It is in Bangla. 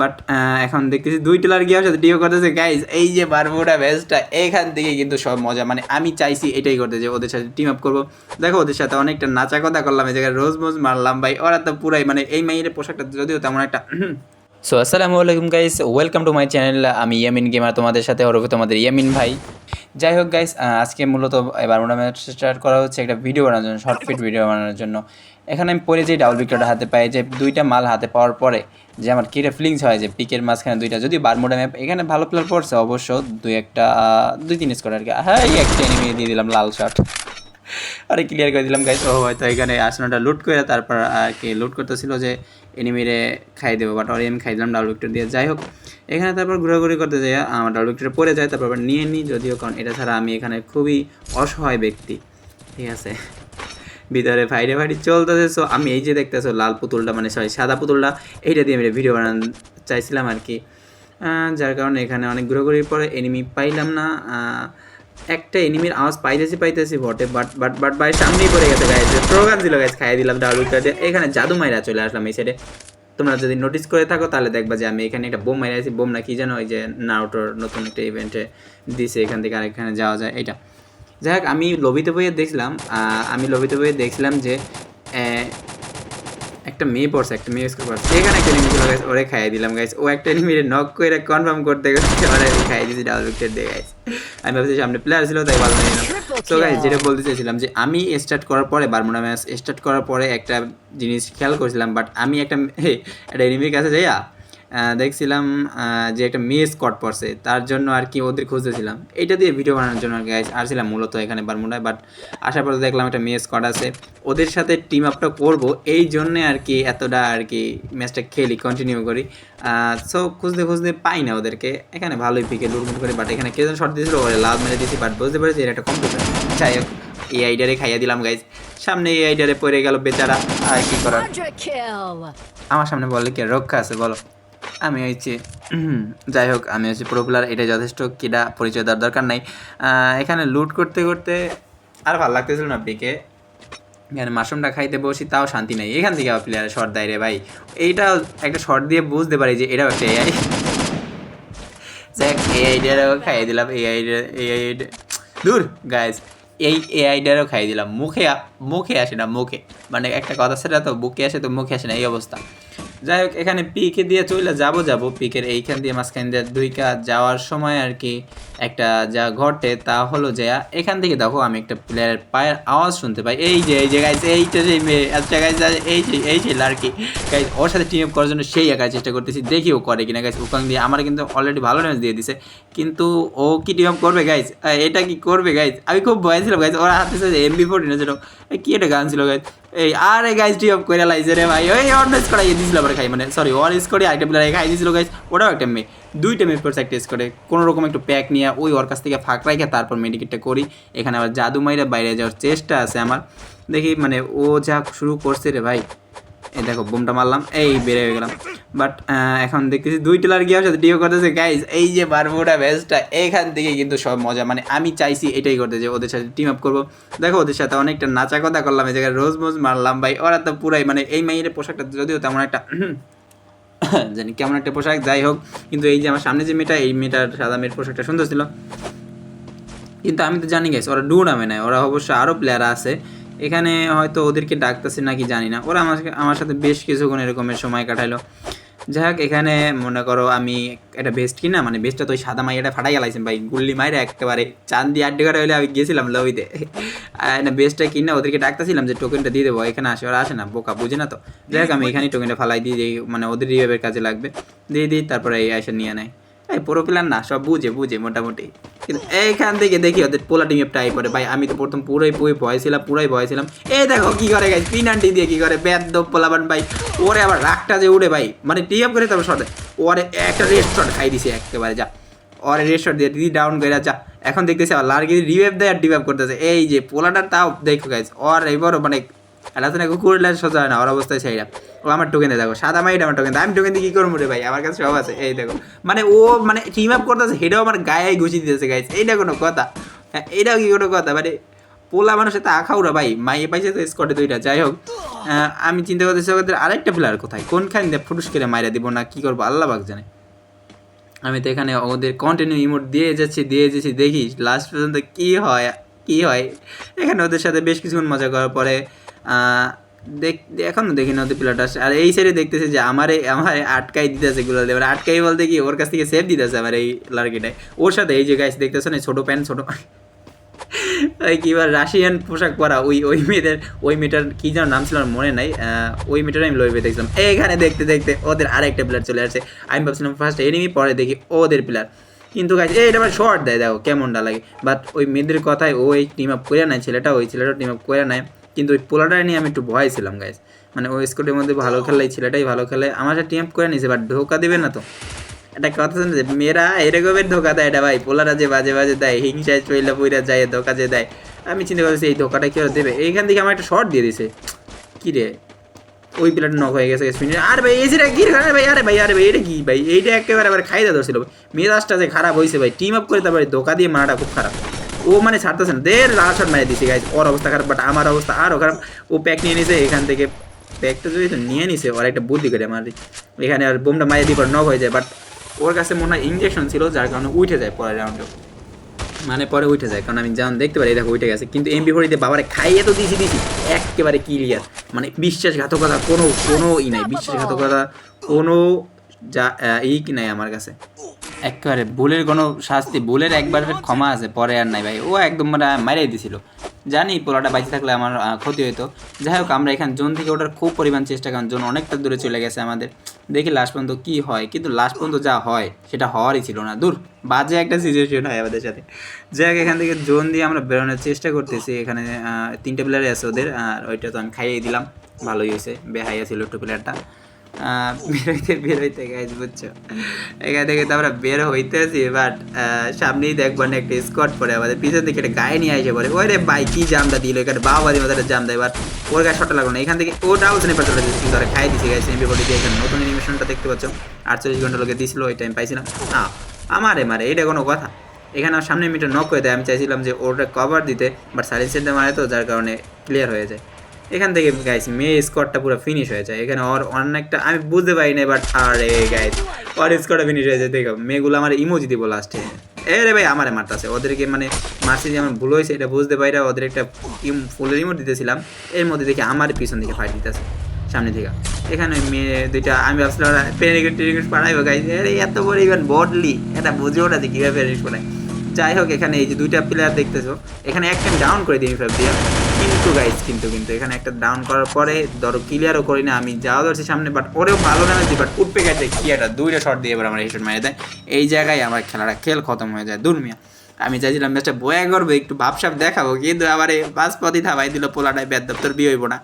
বাট এখন দেখতেছি দুই টেলার গিয়ে সাথে ডিও করতেছে। গাইজ এই যে বারমুডা ম্যাচটা এইখান থেকে কিন্তু সব মজা। মানে আমি চাইছি এটাই করতে যে ওদের সাথে টিম আপ করব। দেখো, ওদের সাথে অনেকটা নাচা কথা করলাম, এই জায়গায় রোজ মোজ মারলাম। ভাই, ওরা তো পুরাই মানে এই মেয়ের পোশাকটা যদিও তেমন একটা সো আসসালামু আলাইকুম guys welcome to my channel আমি ইয়ামিন গেমার তোমাদের সাথে হরবে তোমাদের ইয়ামিন ভাই। যাই হোক গাইস আজকে মূলত এবার মোটা স্টার্ট করা হচ্ছে একটা ভিডিও বানানোর জন্য শর্ট ফিট ভিডিও বানানোর জন্য। এখানে আমি পরে যে ডাবল উইকেটটা হাতে পাই, যে দুইটা মাল হাতে পাওয়ার পরে যে আমার কিরে ফিলিংস হয় যে পিকের মাঝখানে দুইটা। যদি বারমোডা ম্যাপ এখানে ভালো প্লেয়ার পড়ছে, অবশ্য দুই একটা দুই তিন স্কোর আর কি। হ্যাঁ এই একটা এনিমি দিয়ে দিলাম লাল শট আরে ক্লিয়ার করে দিলাম গাইস ও, হয়তো এখানে আসনাটা লুট করে তারপর আর কি লুট করতেছিল যে এনিমিরে খাই দেবো বাট ওরে আমি খাই দিলাম ডাবল উইকেট দিয়ে। যাই হোক, এখানে তারপর ঘোরাঘুরি করতে যাই আমার ডাবল উইকেটে পড়ে যায়, তারপর নিয়ে নিই যদিও কারণ এটা ছাড়া আমি এখানে খুবই অসহায় ব্যক্তি। ঠিক আছে? ভিতরে ফাইডে ফাইডি চলতেছে। সো আমি এই যে দেখতেছো লাল পুতুলটা মানে সরি সাদা পুতুলটা, এইটা দিয়ে আমি ভিডিও বানানো চাইছিলাম আর কি যার কারণে এখানে অনেক ঘুরোঘুরির পরে এনিমি পাইলাম না। একটা এনিমির আওয়াজ পাইতেছি পাইতেছি, বটে বাট বাট বাট বাই সামনেই পড়ে গেছে গাইছে প্রোগ্রাম ছিল গাইছে খাইয়ে দিলাম ডাউলুটা দিয়ে এখানে জাদু মাইরা চলে আসলাম এই সাইডে তোমরা যদি নোটিস করে থাকো তাহলে দেখবা যে আমি এখানে একটা বোম মাইরা আছি। বোম না কি জানো ওই যে নাউটোর নতুন একটা ইভেন্টে দিছে, এখান থেকে আরেকখানে যাওয়া যায় এটা যাই হোক আমি লবিতে বইয়ে দেখছিলাম আহ, আমি লবিতে বইয়ে দেখছিলাম যে একটা মেয়ে পড়ছে একটা মেয়ে স্কুল পড়ছে। এখানে একটা এনিমি ছিল গাইস ওরে খাইয়ে দিলাম গাইস ও একটা এনিমিরে নক করে কনফার্ম করতে করতে ওরে খাইয়ে দিয়েছি ডাবল উইকেট দিয়ে গাইস আমি ভাবছি সামনে প্লেয়ার ছিল তাই ভালো নিলাম তো গাইস যেটা বলতে চাইছিলাম যে আমি স্টার্ট করার পরে বারমুডা ম্যাচ স্টার্ট করার পরে একটা জিনিস খেয়াল করেছিলাম বাট আমি একটা একটা এনিমির কাছে যাইয়া দেখছিলাম যে একটা মেয়ে স্কট পড়ছে তার জন্য আর কি ওদের খুঁজতেছিলাম। এটা দিয়ে ভিডিও বানানোর জন্য আর কি guys আসছিলাম মূলত এখানে বারমুডায় বাট আসার পরে দেখলাম একটা মেয়ে স্কট আছে। ওদের সাথে টিম আপটা করব এই জন্যে আর কি এতটা আর কি ম্যাচটা খেলি কন্টিনিউ করি। সো খুঁজতে খুঁজতে পাই না ওদেরকে। এখানে ভালোই পিকে লুটমুট করে বাট এখানে কে যেন শর্ট দিয়েছিল ওরে লাভ মেরে দিয়েছি বাট বুঝতে পেরেছি এটা একটা কম্পিউটার যাই হোক এই আইডিয়ারে খাইয়া দিলাম গাইজ সামনে এই আইডিয়ারে পড়ে গেল বেচারা আর কি করার? আমার সামনে বললে কি রক্ষা আছে বলো। আমি হচ্ছে যাই হোক, আমি হচ্ছে প্রপুলার এটা যথেষ্ট কিনা পরিচয় দেওয়ার দরকার নাই। এখানে লুট করতে করতে আর ভালো লাগতেছিল না পিকে এখানে মাশরুমটা খাইতে বসি, তাও শান্তি নেই। এখান থেকে আবার প্লেয়ার শর্ট দেয় রে ভাই। এইটা একটা শর্ট দিয়ে বুঝতে পারি যে এটাও একটা এআই যাক এআইটারও খাইয়ে দিলাম এআইডা এআইডা দূর গাইজ এই এআইডারও খাইয়ে দিলাম। মুখে মুখে আসে না, মুখে। মানে একটা কথা সেটা তো, বুকে আসে তো মুখে আসে না, এই অবস্থা। যাই হোক এখানে পিকে দিয়ে চলে যাব যাব। পিকের এইখান দিয়ে মাঝখান দিয়ে দুইকা যাওয়ার সময় আর কি একটা যা ঘটে তা হলো যে এখান থেকে দেখো আমি একটা প্লেয়ারের পায়ের আওয়াজ শুনতে পাই। এই যে এই যে গাইজ এইটা যে মেয়ে আচ্ছা গাইজ এই যে এই যে লাড়কি গাইজ ওর সাথে টিম আপ করার জন্য সেই একার চেষ্টা করতেছি দেখি ও করে কিনা। গাইজ ওখান দিয়ে আমার কিন্তু অলরেডি ভালো ম্যাচ দিয়ে দিছে। কিন্তু ও কি টিম আপ করবে গাইজ এটা কি করবে গাইজ আমি খুব ভয় ছিলাম গাইজ ওরা হাতে এমবি এ, কি একটা গান ছিল গাইজ এই আরে গাইজ ডি অফ করে লাইছে রে ভাই। ওই অন্য স্কোরে দিয়েছিল আবার খাই মানে সরি ওয়ান স্কোরে আরেকটা প্লেয়ার খাই দিয়েছিল গাইজ ওটাও একটা মেয়ে দুইটা মেয়ে পড়ছে একটা স্কোরে কোনো রকম একটু প্যাক নিয়ে ওই ওর কাছ থেকে ফাঁক রাখে তারপর মেডিকেটটা করি। এখানে আবার জাদু মাইরা বাইরে যাওয়ার চেষ্টা আছে আমার। দেখি মানে ও যা শুরু করছে রে ভাই। এই দেখো, বুমটা মারলাম, এই বেড়ে হয়ে গেলাম। বাট এখন দেখতেছি দুই টেলার গিয়ে সাথে ডিও করতেছে। গাইজ এই যে বারমুডা ম্যাচটা এইখান থেকে কিন্তু সব মজা। মানে আমি চাইছি এটাই করতে যে ওদের সাথে টিম আপ করব। দেখো, ওদের সাথে অনেকটা নাচা কথা করলাম, এই জায়গায় রোজ মোজ মারলাম। ভাই, ওরা তো পুরাই মানে এই মেয়ের পোশাকটা যদিও তেমন একটা জানি কেমন একটা পোশাক, যাই হোক। কিন্তু এই যে আমার সামনে যে মেয়েটা, এই মেয়েটার সাদা মেয়ের পোশাকটা সুন্দর ছিল। কিন্তু আমি তো জানি গেছি ওরা ডু নামে নেয় ওরা অবশ্য আরও প্লেয়ার আছে। এখানে হয়তো ওদেরকে ডাকতেছে নাকি জানি না। ওরা আমার আমার সাথে বেশ কিছুক্ষণ এরকমের সময় কাটাইলো। যাই হোক, এখানে মনে করো আমি একটা বেস্ট কিনা মানে বেস্টটা তো ওই সাদা মাইয়াটা ফাটাই গেলাইছেন ভাই, গুল্লি মাইরে একেবারে চান্দি আড্ডে করে হলে আমি গেছিলাম লবিতে। না বেস্টটা কিনা, ওদেরকে ডাকতেছিলাম যে টোকেনটা দিয়ে দেবো, এখানে আসে, ওরা আসে না, বোকা, বুঝে না তো। যাই হোক, আমি এখানেই টোকেনটা ফালাই দিয়ে দিই মানে ওদের রিভাইভের কাজে লাগবে। দিয়ে দিই, তারপরে এই এসে নিয়ে নেয়। এই পুরো প্ল্যান না, সব বুঝে বুঝে মোটামুটি। কিন্তু এইখান থেকে দেখি ওদের পোলা টিম ট্রাই করে ভাই, আমি তো প্রথম পুরোই পুরোই ভয় ছিলাম, পুরোই ভয় ছিলাম। এই দেখো কি করে গাইজ পিনান্টি দিয়ে কি করে ব্যাদ দো পোলাবান ভাই। ওরে আবার রাগটা যে উড়ে ভাই। মানে টিম করে তারপর শটে ওরে একটা রেড খাই দিছে একেবারে, যা। ওরে রেড দিয়ে দিদি ডাউন করে, যা। এখন দেখতেছি আবার লার্কি রিভাইভ দেয় আর ডিভাইভ করতেছে। এই যে পোলাটা তাও, দেখো গাইজ ওর এবারও মানে এটা তো না কুকুর লাল সোজা হয় না, ওর অবস্থায় সেইটা ও আমার টোকেন দেখো, সাদা মাইট আমার টোকেন আমি টোকেন দিয়ে কি করব রে ভাই? আমার কাছে সব আছে। এই দেখো মানে ও মানে টিম আপ করতেছে, সেটাও আমার গায়ে ঘুষি দিতেছে গাইছে এইটা কোনো কথা। হ্যাঁ এইটাও কি কোনো কথা? মানে পোলা মানুষের তো আখাউরা ভাই। মাইয়ে পাইছে তো স্কটে দুইটা, যাই হোক। আমি চিন্তা করতেছি, ওদের আরেকটা প্লেয়ার কোথায়? কোনখান দিয়ে ফুটুস করে মাইরা দিব না, কি করব? আল্লাহ বাক জানে। আমি তো এখানে ওদের কন্টিনিউ ইমোট দিয়ে যাচ্ছি দিয়ে যাচ্ছি, দেখি লাস্ট পর্যন্ত কি হয় কি হয়। এখানে ওদের সাথে বেশ কিছুক্ষণ মজা করার পরে দেখ এখনও দেখি না প্লেয়ারটা আসছে। আর এই সাইডে দেখতেছে যে আমারে আমার আটকাই দিতেছে গুলো এবার আটকাই বলতে কি, ওর কাছ থেকে সেভ দিতেছে আমার এই লার্কিটায় ওর সাথে এই যে গাইস দেখতেছো না ছোটো প্যান্ট ছোটো ওই কি বল রাশিয়ান পোশাক পরা ওই ওই মেয়েদের ওই মেয়েটার কি যেন নাম ছিল আমার মনে নাই। ওই মেয়েটার আমি লইবে দেখছিলাম। এইখানে দেখতে দেখতে ওদের আরেকটা প্লেয়ার চলে আসছে। আমি ভাবছিলাম ফার্স্ট এনিমি পরে দেখি ওদের প্লেয়ার কিন্তু গাছ এটা আবার শর্ট দেয়, দেখো কেমনটা লাগে। বাট ওই মেয়েদের কথায় ও এই টিম আপ করে নেয় ছেলেটা ওই ছেলেটা টিম আপ করে নেয় কিন্তু ওই পোলাটা নিয়ে আমি একটু ভয় ছিলাম গাইজ মানে ওই স্কোরের মধ্যে ভালো খেলে এই ছেলেটাই ভালো খেলে। আমার সাথে টিম করে নিয়েছে বাট ধোকা দেবে না তো। একটা কথা শুনে যে মেয়েরা এরকমের ধোকা দেয় এটা ভাই। পোলারা যে বাজে বাজে দেয়, হিংসায় চইলা পইরা যায়, ধোকা যে দেয়, আমি চিন্তা করছি এই ধোকাটা কেউ দেবে? এইখান থেকে আমার একটা শর্ট দিয়ে দিছে। কি রে? ওই প্লেয়ার নক হয়ে গেছে স্পিনে আর ভাই, এই যেটা কি আরে ভাই আরে ভাই আরে ভাই, এটা কি ভাই? এইটা একেবারে আবার খাই দেওয়া ধরছিল। মেজাজটা যে খারাপ হয়েছে ভাই। টিম আপ করে তারপরে ধোকা দিয়ে মারাটা খুব খারাপ। ও মানে ছাড়তেছে না। দের শট মারিয়ে দিছে গাইজ ওর অবস্থা খারাপ বাট আমার অবস্থা আরও খারাপ। ও প্যাক নিয়ে নিছে এখান থেকে প্যাকটা যদি নিয়ে নিছে ওর একটা বুদ্ধি করে আমার এখানে আর বোমটা মারিয়ে দিয়ে পর নক হয়ে যায় বাট ওর কাছে মনে হয় ইঞ্জেকশন ছিল যার কারণে উঠে যায় পরের রাউন্ডে মানে পরে উঠে যায় কারণ আমি যেমন দেখতে পারি দেখো উঠে গেছে। কিন্তু এমবি ফোরিতে বাবারে খাইয়ে তো দিছি দিছি। একেবারে ক্লিয়ার মানে বিশ্বাসঘাতকতা কোনো কোনো ই নাই। বিশ্বাসঘাতকতা কোনো যা ই কি নাই আমার কাছে। একেবারে ভুলের কোনো শাস্তি ভুলের একবার ক্ষমা আছে, পরে আর নাই ভাই। ও একদম মানে মারিয়ে দিছিল। জানি পোলাটা বাইচে থাকলে আমার ক্ষতি হতো যাই হোক, আমরা এখানে জোন থেকে ওঠার খুব পরিমাণ চেষ্টা করেন জোন অনেকটা দূরে চলে গেছে আমাদের। দেখি লাস্ট পর্যন্ত কি হয়, কিন্তু লাস্ট পর্যন্ত যা হয়, সেটা হওয়ারই ছিল না। দূর, বাজে একটা সিচুয়েশন হয় আমাদের সাথে। যাই হোক, এখান থেকে জোন দিয়ে আমরা বেরোনোর চেষ্টা করতেছি। এখানে তিনটে প্লেয়ারই আছে ওদের, আর ওইটা তো আমি খাইয়ে দিলাম। ভালোই হয়েছে বেহাইয়া ছিল একটু প্লেয়ারটা বেরোইতে বেরোইতে গাইজ বুঝছ? এখান থেকে তো আমরা বের হইতেছি বাট সামনেই দেখব না একটা স্কট পরে। আমাদের পিছন থেকে একটা গায়ে নিয়ে আসে পরে। ওই রে ভাই, কি জামটা দিল? এখানে বাবাদি মতো একটা জাম দেয় এবার ওর গায়ে শটটা লাগল না। এখান থেকে ও ডাউল স্নেপার চলে যাচ্ছে কিন্তু খাই দিছে গাইছে এমবি বডি দিয়ে এখানে। নতুন অ্যানিমেশনটা দেখতে পাচ্ছ। আটচল্লিশ ঘণ্টা লোকে দিছিল, ওই টাইম পাইছিলাম না। আমারে মারে এটা কোনো কথা। এখানে সামনে মিটার নক করে দেয়। আমি চাইছিলাম যে ওটা কভার দিতে বাট সাইলেন্সের মারে তো, যার কারণে ক্লিয়ার হয়ে যায়। এখান থেকে গাইস মেয়ে স্কোয়াডটা পুরো ফিনিশ হয়ে যায়। এখানে ওর অনেকটা, আমি বুঝতে পারি না বাট আরে গাইস ওর স্কোয়াডটা ফিনিশ হয়ে যায়। দেখো, মেয়েগুলো আমার ইমোজি দিব লাস্টে এ। রে ভাই, আমারে মারতাছে। ওদেরকে মানে মারছি যে আমার ভুল হয়েছে, এটা বুঝতে পারি ওদের একটা ফুলের ইমোট দিতেছিলাম। এর মধ্যে দেখি আমার পিছন দিকে ফাইট দিতেছে, সামনে থেকে। এখানে মেয়ে দুইটা, আমি ভাবছিলাম পেনিকেট টেনিকেট পাড়াইবো গাইস আরে এত বড় ইভেন বডলি এটা বুঝেও না যে কীভাবে পেনিকেট পড়ায়। যাই হোক, এখানে এই যে দুইটা প্লেয়ার দেখতেছো, এখানে একটা ডাউন করে দিই ফাইভ দিয়ে। কিন্তু গাইজ কিন্তু কিন্তু, এখানে একটা ডাউন করার পরে ধরো ক্লিয়ারও করি না আমি যাওয়া ধরছি সামনে বাট ওরেও ভালো না বাট উঠপে গেছে কি একটা দুইটা শট দিয়ে এবার আমার হেডশট মেরে দেয়। এই জায়গায় আমার খেলাটা, খেল খতম হয়ে যায় দুর্মিয়া আমি চাইছিলাম ম্যাচটা বয়া করব, একটু ভাবসাব দেখাবো, কিন্তু আবার এই পাঁচ পথই থাবাই দিল পোলাটায় ব্যাধ দপ্তর বিয়ে হইব না।